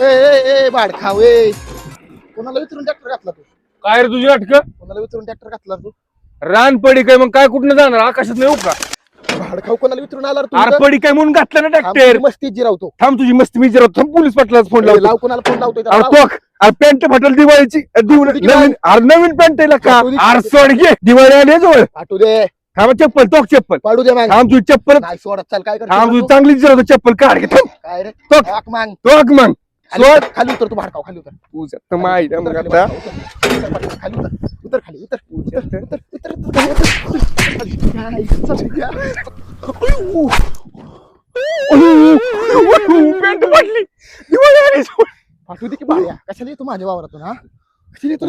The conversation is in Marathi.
भाड खावे कोणाला विचारून ट्रॅक्टर घातला तू? काय रे तुझी नाटक कोणाला विचारून ट्रॅक्टर घातला तू? रान पडी काय मग काय कुठनं जाणार? आकाशात नाही येऊ का? भाड खाऊ कोणाला विचारून आला रे तू आर? पडी काय म्हणून घातलं ना ट्रॅक्टर मस्ती जिरावतो. थांब तुझी मस्ती मी जरा थांब पोलीस पाटलाच फोन लावतो. लाव कोणाला फोन लावतोय त्याला लाव. पॅन्ट फाटल दिवाळीची. अरे दिवाळी- नवीन अरे नवीन पॅन्ट आहे का सोड घे दिवाळी आली आहे जवळ. पाठवू दे. थांब चप्पल तो चप्पल. पाडू दे मग. थांब तुझी चप्पल. नाही सोडत चाल काय थांब तुझी करतो चांगली जिरवतो चप्पल काढ घे थांब. काय रे? तो हाक मांग. तो मग. खाली सोड उतर, खाली उतर तू भाडकाव खाली उतर माहिती मग उतर खाली, आता उतर, खाली उतर उतर खाली उतर उतर उतर उतर उतर खाली, उतर. खाली. काय, चल, या. दिवाळी आली जवळ. पाठवू दे की बाया कशाला येतो माझ्या वावरातून हा कशाला येतो